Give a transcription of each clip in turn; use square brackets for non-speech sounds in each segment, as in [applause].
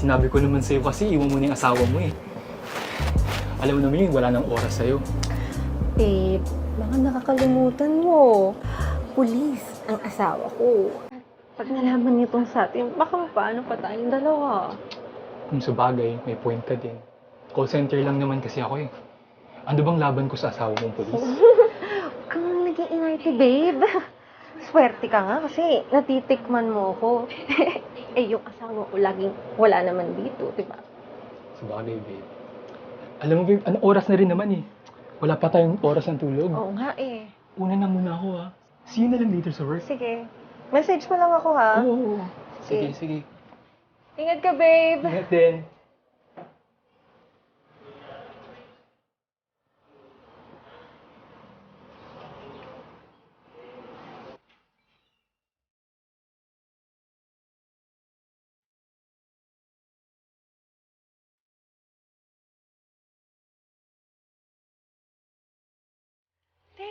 Sinabi ko naman sa'yo kasi iwan mo na yung asawa mo eh. Alam mo naman yun, wala nang oras sa'yo. Babe, baka nakakalimutan mo. Pulis ang asawa ko. Pag nalaman niyo tong sa atin, baka paano pa tayong dalawa. Kung sa bagay, may point ka din. Call center lang naman kasi ako eh. Ano bang laban ko sa asawa mong polis? Huwag [laughs] kang naging inarte, babe. Swerte ka nga kasi natitikman mo ako. [laughs] eh, yung asawa ko laging wala naman dito, di ba? Sa bagay, babe. Alam mo, babe, ano oras na rin naman eh. Wala pa tayong oras ng tulog. Oo nga eh. Una na muna ako ha. See you na lang later sa work. Sige. Message mo lang ako, ha? Oo, oo. Sige. Sige, sige. Ingat ka, babe. Ingat din.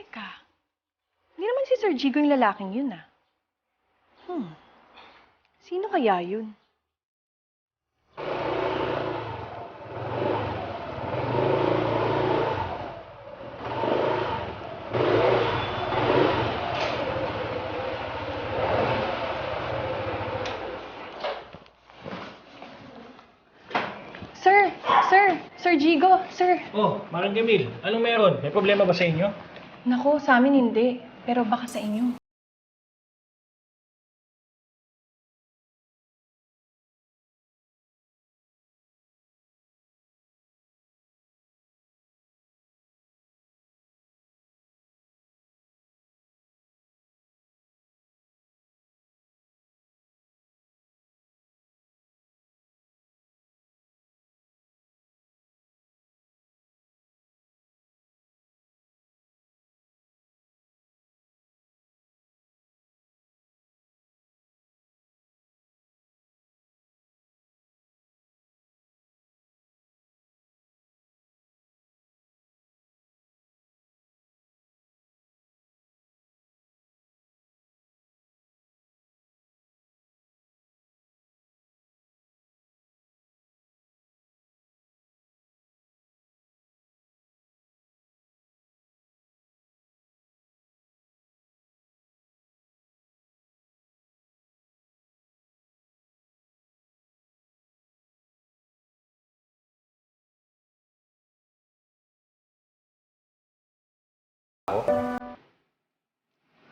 Teka, hindi naman si Sir Jigo yung lalaking yun ah. Hmm, sino kaya yun? Sir, sir, Sir sir. Oh, Marang Camille, anong meron? May problema ba sa inyo? Nako, sa amin hindi. Pero baka sa inyo.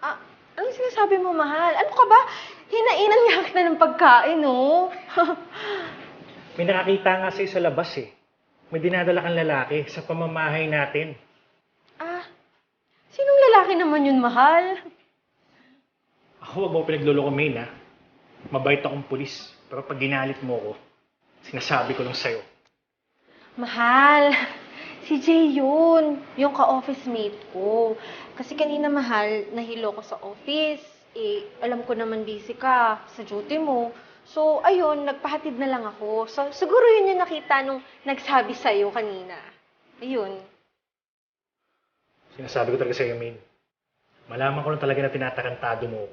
Ah, anong sinasabi mo, mahal? Ano ka ba? Hinainan nga kita ng pagkain, oh. [laughs] May nakakita nga sa'yo sa labas eh. May dinadala kang lalaki sa pamamahay natin. ah, sinong lalaki naman yun, mahal? Ako, wag mo pinagluloko, Maine, ha? Mabait akong pulis. Pero pag ginalit mo ko, sinasabi ko lang sa'yo. Mahal, si Jay yun. Yung ka-office mate ko. Kasi kanina, mahal, nahilo ko sa office. Eh, alam ko naman busy ka sa duty mo. So, ayun, nagpahatid na lang ako. So, siguro yun yung nakita nung nagsabi sa'yo kanina. Ayun. Sinasabi ko talaga sa'yo, Maine. Malaman ko lang talaga na tinatakantado mo.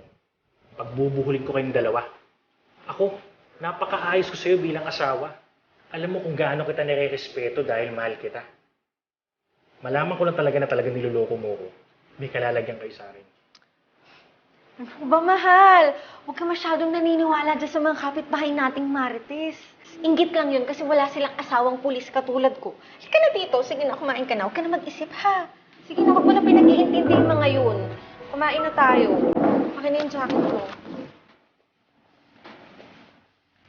Pagbubuhulin ko kayong dalawa. Ako, napakaayos ko sa'yo bilang asawa. Alam mo kung gaano kita nire-respeto dahil mahal kita. Malaman ko lang talaga na talaga niloloko mo ko. May kalalagyan kayo sa akin. Ano ba, mahal? Huwag ka masyadong naniniwala dyan sa mga kapitbahay nating marites. Inggit lang yun kasi wala silang asawang pulis katulad ko. Halika na dito. Sige na, kumain ka na. Huwag ka na mag-isip, ha? Sige na, huwag mo na pinag-iintindi yung mga yun. Kumain na tayo. Akin yung jacket mo.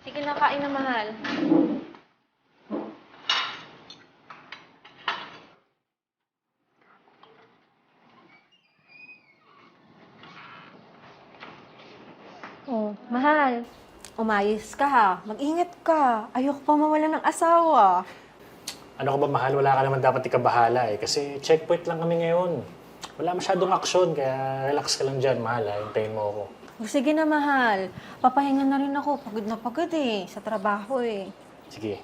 Sige na, kain na, mahal. Oh, mahal. Umayos ka ha. Mag-ingat ka. Ayoko pa mawala ng asawa. Ano ka ba mahal? Wala ka naman dapat ikabahala eh. Kasi checkpoint lang kami ngayon. Wala masyadong aksyon, kaya relax ka lang dyan, mahal. ha? Hintayin mo ako. O, sige na, mahal. Papahinga na rin ako. Pagod na pagod eh. Sa trabaho eh. Sige.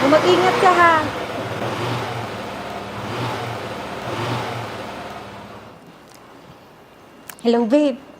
O, mag-ingat ka ha. Hello, babe.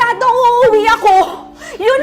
Kada uuwi ako, yun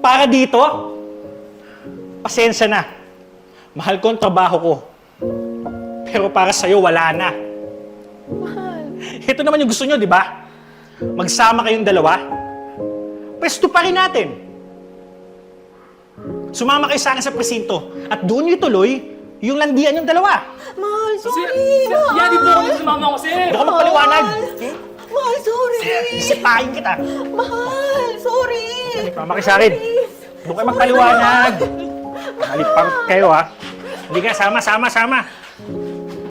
Para dito? Pasensya na. Mahal ko ang trabaho ko. Pero para sa'yo, wala na. Mahal. Ito naman yung gusto nyo, di ba? Magsama kayong dalawa. Pwesto pa rin natin. Sumama kayo sa akin sa presinto at doon nyo ituloy yung landian yung dalawa. Mahal, Sir, sorry! sir, yan, di po ako sumama ko, sir. Huwag ka magpaliwanag. Hmm? Mahal, sorry! Isipahin kita. Mahal, sorry! Sumama kayo sa akin. Huwag kayo magpaliwanag. Halipang kayo ha. Hindi ka, sama, sama, sama.